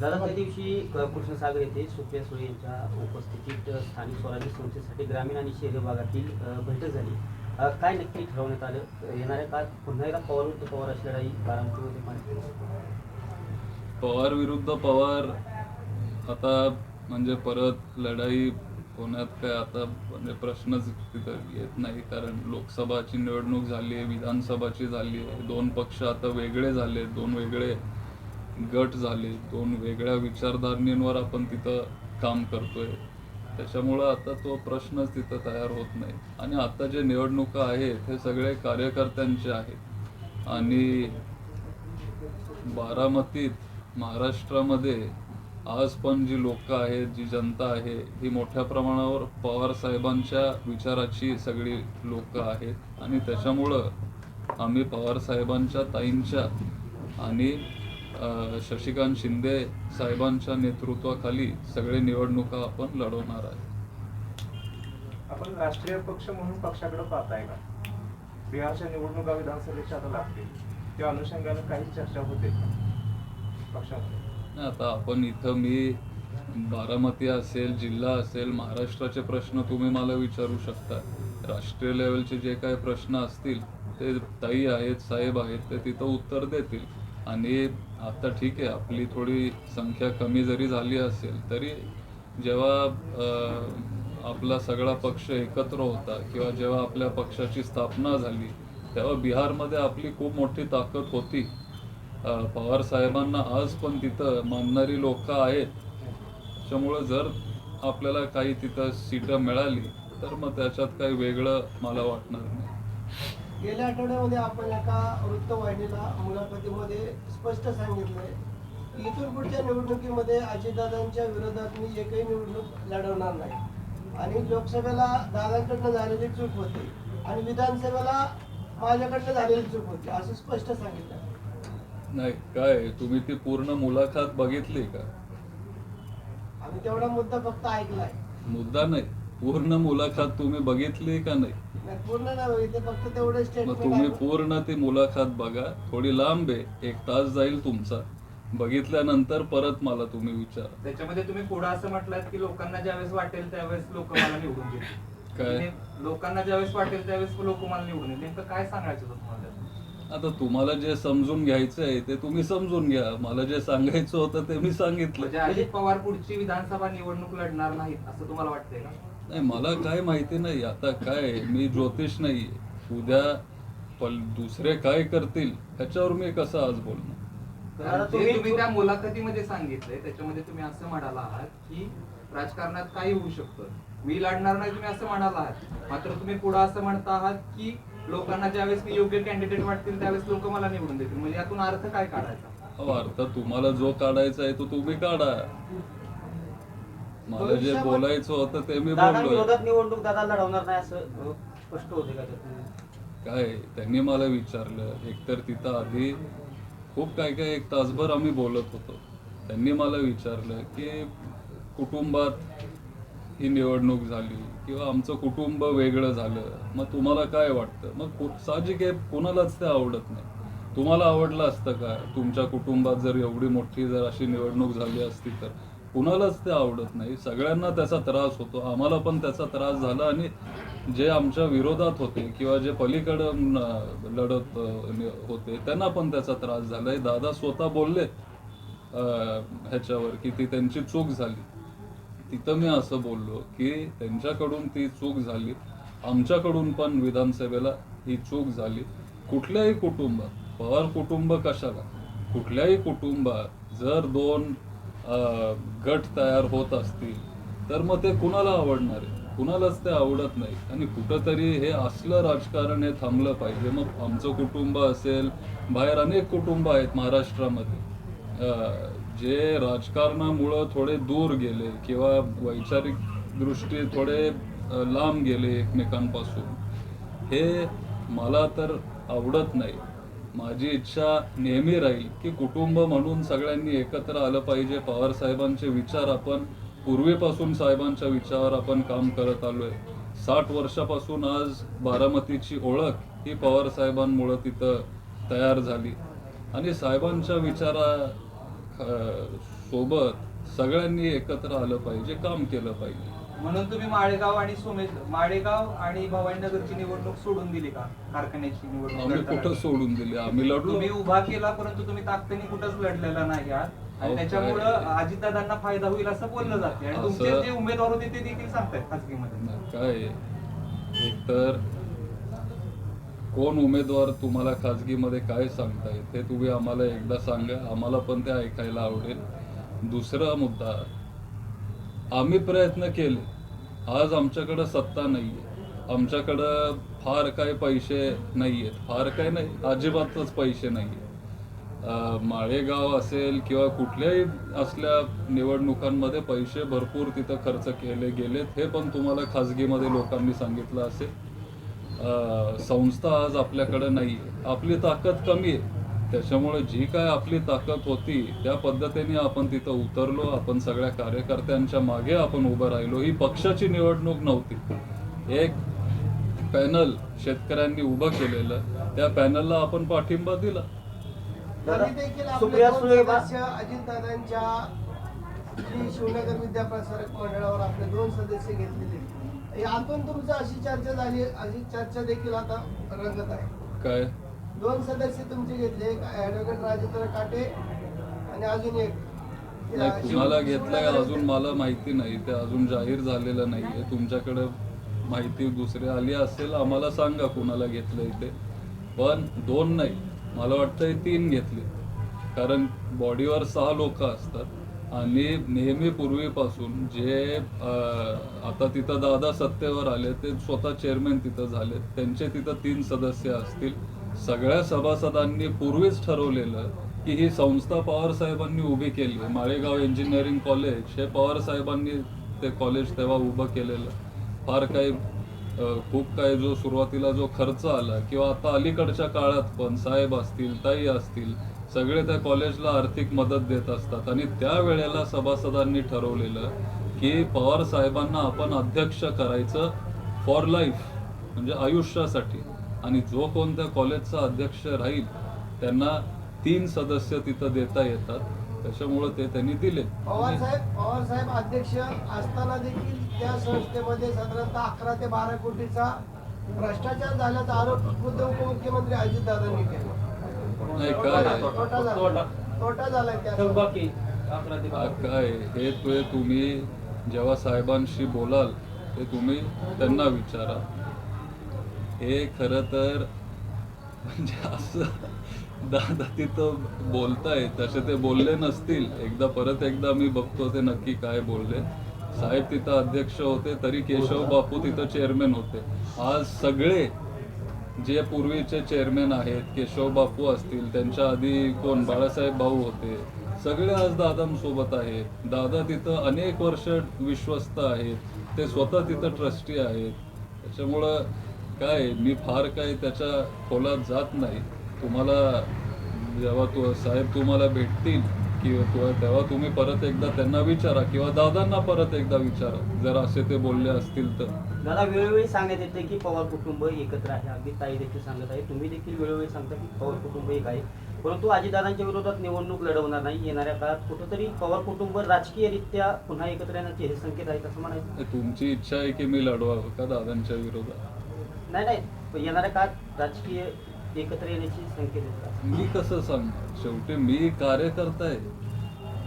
दादा त्या दिवशी क- कृष्णसागर येथे सुप्रिया सुळे यांच्या उपस्थितीत स्थानिक स्वराज्य संस्थेसाठी ग्रामीण आणि शहरी भागातील बैठक झाली. काय नक्की ठरवण्यात आलं? येणाऱ्या काळात पुन्हा एकदा पवार विरुद्ध पवार अशी लढाई बारामतीमध्ये पवार विरुद्ध पवार आता म्हणजे परत लढाई होण्यात काय आता म्हणजे प्रश्नच तिथं येत नाही. कारण लोकसभाची निवडणूक झाली आहे विधानसभाची झाली आहे. दोन पक्ष आता वेगळे झाले दोन वेगळे गट झाले दोन वेगळ्या विचारधारणींवर आपण तिथं काम करतोय. त्याच्यामुळं आता तो प्रश्नच तिथं तयार होत नाही. आणि आता जे निवडणुका आहेत हे सगळे कार्यकर्त्यांचे आहेत. आणि बारामतीत महाराष्ट्रामध्ये आज पण जी लोक आहेत जी जनता आहे ही मोठ्या प्रमाणावर पवार साहेबांच्या विचाराची सगळी लोक आहेत. आणि त्याच्यामुळं आम्ही पवार साहेबांच्या ताईंच्या आणि शशिकांत शिंदे साहेबांच्या नेतृत्वाखाली सगळे निवडणुका आपण लढवणार आहे. आपण राष्ट्रीय पक्ष म्हणून पक्षाकडे पाहताय का? बिहारच्या निवडणुका विधानसभेच्या आता लागतील. त्या अनुषंगाने काही चर्चा होते पक्षामध्ये. नाही, आता आपण इथं मी बारामती असेल जिल्हा असेल महाराष्ट्राचे प्रश्न तुम्ही मला विचारू शकता. राष्ट्रीय लेवलचे जे काही प्रश्न असतील ते ताई आहेत साहेब आहेत ते तिथं उत्तर देतील. आणि आता ठीक आहे आपली थोडी संख्या कमी जरी झाली असेल तरी जेव्हा आपला सगळा पक्ष एकत्र होता किंवा जेव्हा आपल्या पक्षाची स्थापना झाली तेव्हा बिहारमध्ये आपली खूप मोठी ताकद होती. पवार साहेबांना आज पण तिथं मानणारी लोक आहेत. त्याच्यामुळे जर आपल्याला काही तिथं सीटं मिळाली तर मग त्याच्यात काही वेगळं मला वाटणार नाही. गेल्या आठवड्यामध्ये आपण एका वृत्तवाहिनीला मुलाखतीमध्ये स्पष्ट सांगितलंय. की इथून पुढच्या निवडणुकीमध्ये अजितदादांच्या विरोधात मी एकही निवडणूक लढवणार नाही. आणि लोकसभेला दादांकडनं झालेली चूक होती आणि विधानसभेला माझ्याकडनं झालेली चूक होती असं स्पष्ट सांगितलं. नाही काय तुम्ही ती पूर्ण मुलाखत बघितली का? आम्ही तेवढा मुद्दा फक्त ऐकलाय. मुद्दा नाही. पूर्ण मुलाखत तुम्ही बघितली का नाही? पूर्ण नाही इथे फक्त तेवढं मग तुम्ही स्टेटमेंट पूर्ण ती मुलाखत बघा. थोडी लांब आहे एक तास जाईल तुमचा. बघितल्यानंतर परत मला तुम्ही विचारा. त्याच्यामध्ये तुम्ही पुढे असं म्हटलात की लोकांना ज्यावेळेस वाटेल त्यावेळेस लोक मला निवडून देतील. काय? म्हणजे लोकांना ज्यावेळेस वाटेल त्यावेळेस लोक मला निवडून देतील. नेमकं काय सांगायचं होतं तुम्हाला? आता तुम्हाला जे समजून घ्यायचं आहे ते तुम्ही समजून घ्या. मला जे सांगायचं होतं ते मी सांगितलं. म्हणजे अजित पवार पुढची विधानसभा निवडणूक लढणार नाहीत असं तुम्हाला वाटतंय का? नाही मला काय माहिती नाही. आता काय मी ज्योतिष नाही उद्या पल दुसरे काय करतील ह्याच्यावर मी कसं आज बोलणार? आता जे तुम्ही- तुम्ही त्या मुलाखतीमध्ये सांगितलंय त्याच्यामध्ये तुम्ही असं म्हणाला आहात की राजकारणात काही होऊ शकतं. मी लढणार नाही तुम्ही असं म्हणाला आहात. मात्र तुम्ही पुढे असं म्हणता आहात की लोकांना ज्यावेळेस मी योग्य कॅन्डिडेट वाटतील त्यावेळेस लोक मला निवडून देतील. म्हणजे यातून अर्थ काय काढायचा? अहो अर्थ तुम्हाला जो काढायचा आहे तो तुम्ही काढा. मला जे बोलायचं होतं ते मी दादा विरोधात निवडणूक दादा लढवणार नाही असं स्पष्ट होते का त्यातून? काय त्यांनी मला विचारलं. एकतर तिथं आधी खूप काय काय एक तासभर आम्ही बोलत होतो. त्यांनी मला विचारलं की कुटुंबात ही निवडणूक झाली किंवा आमचं कुटुंब वेगळं झालं मग तुम्हाला काय वाटतं? मग कु- साहजिक आहे कोणालाच ते आवडत नाही. तुम्हाला आवडलं असतं का? तुमच्या कुटुंबात जर एवढी मोठी जर अशी निवडणूक झाली असती तर. कुणालाच ते आवडत नाही. सगळ्यांना त्याचा त्रास होतो. आम्हाला पण त्याचा त्रास झाला आणि जे आमच्या विरोधात होते किंवा जे पलीकडं लढत होते त्यांना पण त्याचा त्रास झालाय. दादा स्वतः बोलले ह्याच्यावर की ती त्यांची चूक झाली. तिथं मी असं बोललो की त्यांच्याकडून ती चूक झाली. आमच्याकडून पण विधानसभेला ही चूक झाली. कुठल्याही कुटुंबात पवार कुटुंब कशाला? कुठल्याही कुटुंबात जर दोन गट तयार होत असतील तर मग ते कुणाला आवडणार आहे? कुणालाच ते आवडत नाही. आणि कुठंतरी हे असलं राजकारण हे थांबलं पाहिजे. मग आमचं कुटुंब असेल बाहेर अनेक कुटुंब आहेत महाराष्ट्रामध्ये. जे राजकारणामुळं थोडे दूर गेले किंवा वैचारिक दृष्टी थोडे लांब गेले एकमेकांपासून हे मला तर आवडत नाही. माझी इच्छा नेहमी राहील की कुटुंब म्हणून सगळ्यांनी एकत्र आलं पाहिजे. पवार साहेबांचे विचार आपण पूर्वीपासून साहेबांच्या विचारावर आपण काम करत आलोय. साठ वर्षापासून आज बारामतीची ओळख ही पवार साहेबांमुळं तिथं तयार झाली. आणि साहेबांच्या विचारा सोबत सगळ्यांनी एकत्र आलं पाहिजे काम केलं पाहिजे. म्हणून तुम्ही माळेगाव आणि सोमेश माळेगाव आणि भवानीनगरची निवडणूक सोडून दिली का? कारखान्याची निवडणूक आम्ही? कुठं सोडून दिले? आम्ही लढलो. तुम्ही उभा केला परंतु तुम्ही ताकदीने कुठंच लढलेला नाही आहात. अहो, आणि त्याच्यामुळं काय? अजितदादांना फायदा होईल असं बोललं जाते. आणि असं- तुमचे जे उमेदवार होते ते देखील सांगतायत खासगीमध्ये. काय? एकतर कोण उमेदवार तुम्हाला खाजगीमध्ये काय सांगतायत ते तुम्ही आम्हाला एकदा सांगा. आम्हाला पण ते ऐकायला आवडेल. दुसरा मुद्दा आम्ही प्रयत्न केले. आज आमच्याकडं सत्ता नाही आहे आमच्याकडं फार काही पैसे नाही आहेत फार काय नाही. अजिबातच पैसे नाही आहेत माळेगाव असेल किंवा कुठल्याही असल्या निवडणुकांमध्ये पैसे भरपूर तिथं खर्च केले गेलेत हे पण तुम्हाला खाजगीमध्ये लोकांनी सांगितलं असेल. संस्था आज आपल्याकडं नाही आहे आपली ताकद कमी आहे. त्याच्यामुळे जी काय आपली ताकद होती त्या पद्धतीने आपण तिथं उतरलो आपण सगळ्या कार्यकर्त्यांच्या मागे आपण उभं राहिलो. ही पक्षाची निवडणूक नव्हती. एक पॅनल शेतकऱ्यांनी उभं केलेलं त्या पॅनलला आपण पाठिंबा दिला. अजितदादांच्या शिवनगर विद्याप्रसारक मंडळावर आपले दोन सदस्य घेतलेले. यातून तुमची अशी चर्चा झाली अशी चर्चा देखील आता रंगत आहे. काय? दोन सदस्य तुमचे घेतले एक ऍडव्होकेट राजेंद्र काटे आणि अजून एक. नाही कुणाला घेतलंय अजून मला माहिती नाही ते अजून जाहीर झालेलं नाहीये तुमच्याकडे माहिती दुसरी आली असेल आम्हाला सांगा कुणाला घेतलंय ते. पण दोन नाही मला वाटतंय तीन घेतले. कारण बॉडीवर सहा लोक असतात आणि नेहमी पूर्वीपासून जे अं, आता तिथं दादा सत्तेवर आले ते स्वतः चेअरमॅन तिथं झाले त्यांचे तिथं तीन सदस्य असतील. सगळ्या सभासदांनी पूर्वीच ठरवलेलं की ही संस्था पवार साहेबांनी उभी केली. माळेगाव इंजिनिअरिंग कॉलेज हे पवार साहेबांनी ते कॉलेज तेव्हा उभं केलेलं. फार काही खूप काही जो सुरुवातीला जो खर्च आला किंवा आता अलीकडच्या काळात पण साहेब असतील ताई असतील सगळे त्या कॉलेजला आर्थिक मदत देत असतात. आणि त्या वेळेला सभासदांनी ठरवलेलं की पवार साहेबांना आपण अध्यक्ष करायचं फॉर लाईफ म्हणजे आयुष्यासाठी. आणि जो कोण त्या कॉलेजचा अध्यक्ष राहील त्यांना तीन सदस्य तिथं देता येतात. त्याच्यामुळं ते त्यांनी दिले. पवार साहेब पवार साहेब अध्यक्ष असताना देखील त्या संस्थेमध्ये साधारणतः अकरा ते बारा कोटीचा भ्रष्टाचार झाल्याचा आरोप खुद्द उपमुख्यमंत्री अजितदादांनी केला. नाही काय? तोटा झाला. हा. काय? हे तुम्ही जेव्हा साहेबांशी बोलाल ते तुम्ही त्यांना विचारा. हे खरं तर म्हणजे असं दादा तिथं बोलताय तसे ते बोलले नसतील. एकदा परत एकदा मी बघतो ते नक्की काय बोलले. साहेब तिथं अध्यक्ष होते तरी केशव बापू तिथं चेअरमॅन होते. आज सगळे जे पूर्वीचे चेअरमॅन आहेत केशव बापू असतील त्यांच्या आधी कोण? बाळासाहेब भाऊ होते. सगळे आज दादांसोबत आहेत. दादा तिथं अनेक वर्ष विश्वस्त आहेत. ते स्वतः तिथं ट्रस्टी आहेत. त्याच्यामुळं काय मी फार काय त्याच्या खोलात जात नाही. तुम्हाला जेव्हा तू साहेब तुम्हाला भेटतील किंवा तेव्हा तुम्ही परत एकदा त्यांना विचारा किंवा दादांना परत एकदा विचारा जर असे ते बोलले असतील तर. दादा वेळोवेळी सांगण्यात येते की पवार कुटुंब एकत्र आहे. अगदी ताई देखील सांगत आहे. तुम्ही देखील वेळोवेळी सांगता की पवार कुटुंब एक आहे. परंतु अजितदादांच्या विरोधात निवडणूक लढवणार नाही. येणाऱ्या काळात कुठंतरी पवार कुटुंब राजकीयरित्या पुन्हा एकत्र येण्याचे हे संकेत आहेत असं म्हणायचं. तुमची इच्छा आहे की मी लढवावं का दादांच्या विरोधात? नाही नाही. येणाऱ्या काळात राजकीय एकत्र येण्याची संकेत मी कसं सांगणार? शेवटी मी कार्यकर्ता आहे.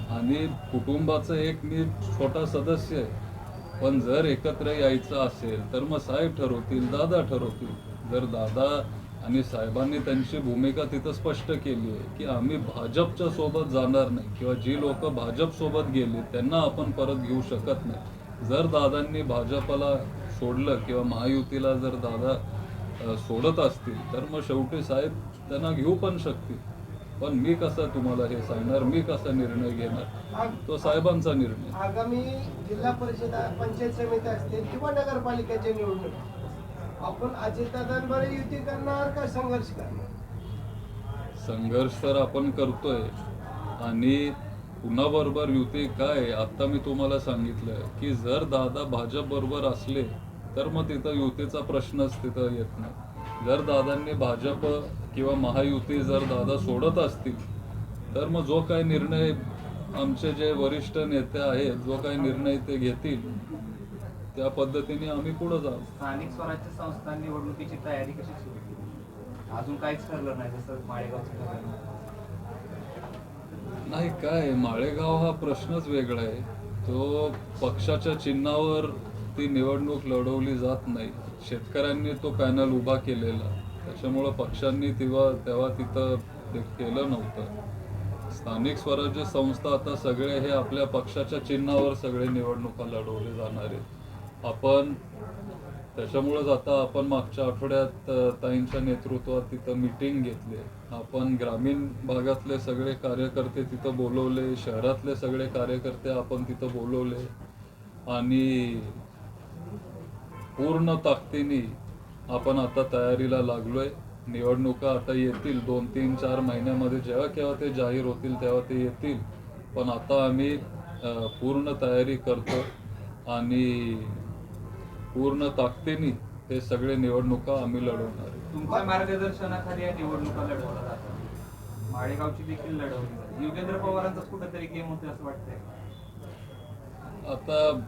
आणि कुटुंबाचं एक मी छोटा सदस्य आहे. पण जर एकत्र यायचं असेल तर मग साहेब ठरवतील दादा ठरवतील. जर दादा आणि साहेबांनी त्यांची भूमिका तिथं स्पष्ट केली आहे की आम्ही भाजपच्या सोबत जाणार नाही किंवा जी लोक भाजप सोबत गेली त्यांना आपण परत घेऊ शकत नाही. जर दादांनी भाजपला सोडलं किंवा महायुतीला जर दादा सोडत असतील तर मग शेवटी साहेब त्यांना घेऊ पण शकतील. पण मी कसं तुम्हाला हे सांगणार? मी कसा निर्णय घेणार? तो साहेबांचा निर्णय. आगामी जिल्हा परिषद पंचायत समिती असतील किंवा नगरपालिकेचे निवडणूक आपण अजितदादांबरोबर युती करणार का संघर्ष करणार? संघर्ष तर आपण करतोय. आणि कुणाबरोबर युती काय? आता मी तुम्हाला सांगितलं की जर दादा भाजप बरोबर असले तर मग तिथं युतीचा प्रश्नच तिथं येत नाही. जर दादांनी भाजप किंवा महायुती जर दादा सोडत असतील तर मग जो काही निर्णय आमचे जे वरिष्ठ नेते आहेत जो काही निर्णय ते घेतील त्या पद्धतीने आम्ही पुढे जाऊ. स्थानिक स्वराज्य संस्था निवडणुकीची तयारी कशी सुरू अजून काहीच ठरलं नाही जसं माळेगावचं नाही काय माळेगाव हा प्रश्नच वेगळा आहे. तो पक्षाच्या चिन्हावर ती निवडणूक लढवली जात नाही. शेतकऱ्यांनी तो पॅनल उभा केलेला. त्याच्यामुळं पक्षांनी तेव्हा तेव्हा तिथं ते केलं नव्हतं. स्थानिक स्वराज्य संस्था आता सगळे हे आपल्या पक्षाच्या चिन्हावर सगळे निवडणुका लढवले जाणार आहेत. आपण त्याच्यामुळेच आता आपण मागच्या आठवड्यात ताईंच्या नेतृत्वात तिथं मीटिंग घेतली. आपण ग्रामीण भागातले सगळे कार्यकर्ते तिथं बोलवले शहरातले सगळे कार्यकर्ते आपण तिथं बोलवले. आणि पूर्ण ताकदीने आपण आता तयारीला लागलोय. निवडणुका आता येतील दोन तीन चार महिन्यामध्ये. जेव्हा केव्हा ते जाहीर होतील तेव्हा ते येतील. पण आता आम्ही पूर्ण तयारी करतो आणि पूर्ण ताकदीने हे सगळे निवडणुका आम्ही लढवणार. तुमच्या मार्गदर्शनाखाली या निवडणुका लढवल्या जातात माळेगावची देखील लढवली युगेंद्र पवारांचाच कुठेतरी गेम होते असं वाटतंय. आता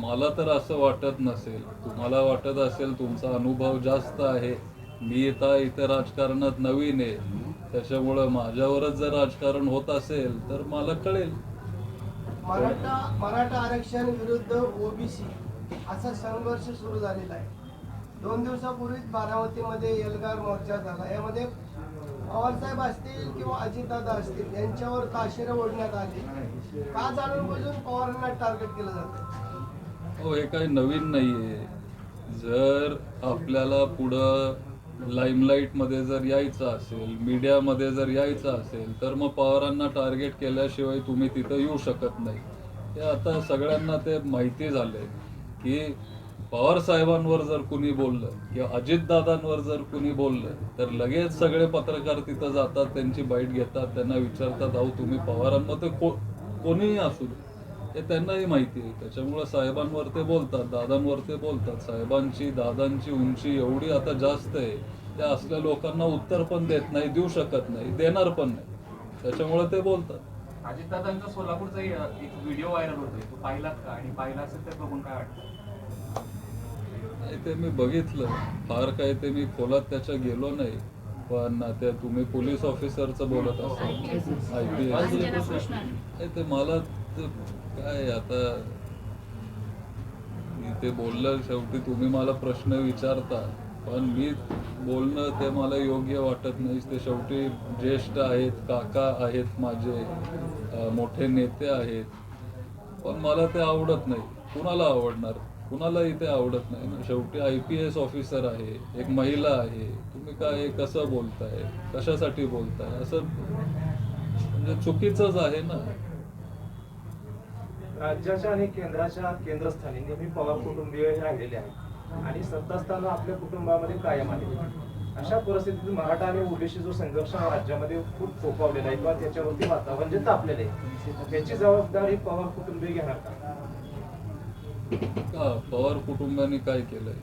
मला तर असं वाटत नसेल. तुम्हाला वाटत असेल तुमचा अनुभव जास्त आहे. मी आता इथे राजकारणात नवीन आहे. त्याच्यामुळं माझ्यावरच जर राजकारण होत असेल तर मला कळेल. मराठा मराठा आरक्षण विरुद्ध ओबीसी. असा संघर्ष सुरू झालेला आहे. दोन दिवसापूर्वीच बारामतीमध्ये एल्गार मोर्चा झाला. यामध्ये पवारसाहेब असतील किंवा अजितदादा असतील यांच्यावर ताशेरे ओढण्यात आली. का जाणून बुजून पवारांना टार्गेट केलं जातं? हो हे काही नवीन नाहीये. जर आपल्याला पुढं लाईमलाईटमध्ये जर यायचं असेल मीडियामध्ये जर यायचं असेल तर मग पवारांना टार्गेट केल्याशिवाय तुम्ही तिथं येऊ शकत नाही. हे आता सगळ्यांना ते माहिती झालंय. की पवार साहेबांवर जर कुणी बोललं किंवा अजितदादांवर जर कुणी बोललं तर लगेच सगळे पत्रकार तिथं जातात त्यांची बाईट घेतात त्यांना विचारतात अहो तुम्ही पवारांमध्ये को कोणीही असू दे. हे त्यांनाही माहिती आहे. त्याच्यामुळं साहेबांवर ते बोलतात दादांवर ते बोलतात. साहेबांची दादांची उंची एवढी आता जास्त आहे त्या असल्या लोकांना उत्तर पण देत नाही देऊ शकत नाही देणार पण नाही. त्याच्यामुळे ते बोलतात. अजितदादांचा सोलापूरचा एक व्हिडिओ व्हायरल होतोय. तो पाहिलात का? आणि पाहिला असेल तर बघून काय वाटतं? नाही ते मी बघितलं. फार काही ते मी खोलात त्याच्या गेलो नाही. पण ते तुम्ही पोलीस ऑफिसरचं बोलत असाल. आय पी एस नाही ते मला काय आता मी ते बोललं शेवटी तुम्ही मला प्रश्न विचारता. पण मी बोलणं ते मला योग्य वाटत नाही. ते शेवटी ज्येष्ठ आहेत काका आहेत माझे मोठे नेते आहेत. पण मला ते आवडत नाही. कुणाला आवडणार? कुणालाही इथे आवडत नाही ना. शेवटी आय पी एस ऑफिसर आहे एक महिला आहे. तुम्ही काय कसं बोलताय कशासाठी बोलताय? असं म्हणजे चुकीचंच आहे ना. राज्याच्या आणि केंद्राच्या केंद्रस्थानी नेहमी पवार कुटुंबीय हे राहिलेले आहेत. आणि असताना आपल्या कुटुंबामध्ये कायम आले अशा परिस्थितीत मराठा आणि ओबीसी जो संघर्ष राज्यामध्ये खूप फोपावलेला आहे किंवा त्याच्यावरती वातावरण जे तापलेलं आहे त्याची जबाबदारी पवार कुटुंबीय घेणार का? का? पवार कुटुंबाने काय केलंय?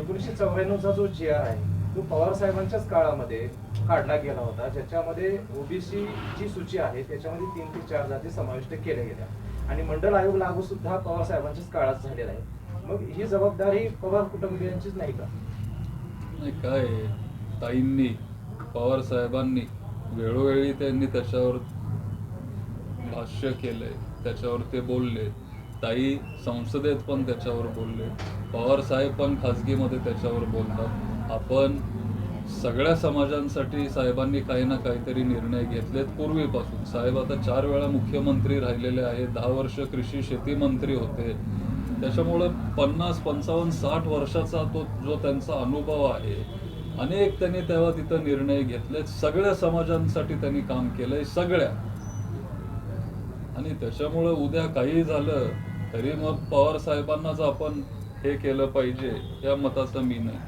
एकोणीसशे चौऱ्याण्णवचा जो जी आर आहे तो पवार साहेबांच्याच काळामध्ये काढला गेला होता. ज्याच्यामध्ये ओबीसी जी सूची आहे त्याच्यामध्ये तीन ते चार जाती समाविष्ट केल्या गेल्या. आणि मंडल आयोग लागू सुद्धा पवार साहेबांच्याच काळात झालेला आहे. मग ही जबाबदारी पवार कुटुंबियांचीच नाही का? नाही काय ताईंनी पवार साहेबांनी वेळोवेळी त्यांनी त्याच्यावर भाष्य केलंय त्याच्यावर ते बोलले ताई संसदेत पण त्याच्यावर बोलले. पवार साहेब पण खाजगीमध्ये त्याच्यावर बोलतात. आपण सगळ्या समाजांसाठी साहेबांनी काही ना काहीतरी निर्णय घेतलेत पूर्वीपासून. साहेब आता चार वेळा मुख्यमंत्री राहिलेले आहेत. दहा वर्ष कृषी शेती मंत्री होते. त्याच्यामुळं पन्नास पंचावन्न साठ वर्षाचा तो जो त्यांचा अनुभव आहे अनेक त्यांनी तेव्हा तिथं निर्णय घेतले सगळ्या समाजांसाठी त्यांनी काम केलंय. सगळ्या. आणि त्याच्यामुळं उद्या काही झालं तरी मग पवार साहेबांनाच आपण हे केलं पाहिजे या मताचं मी नाही.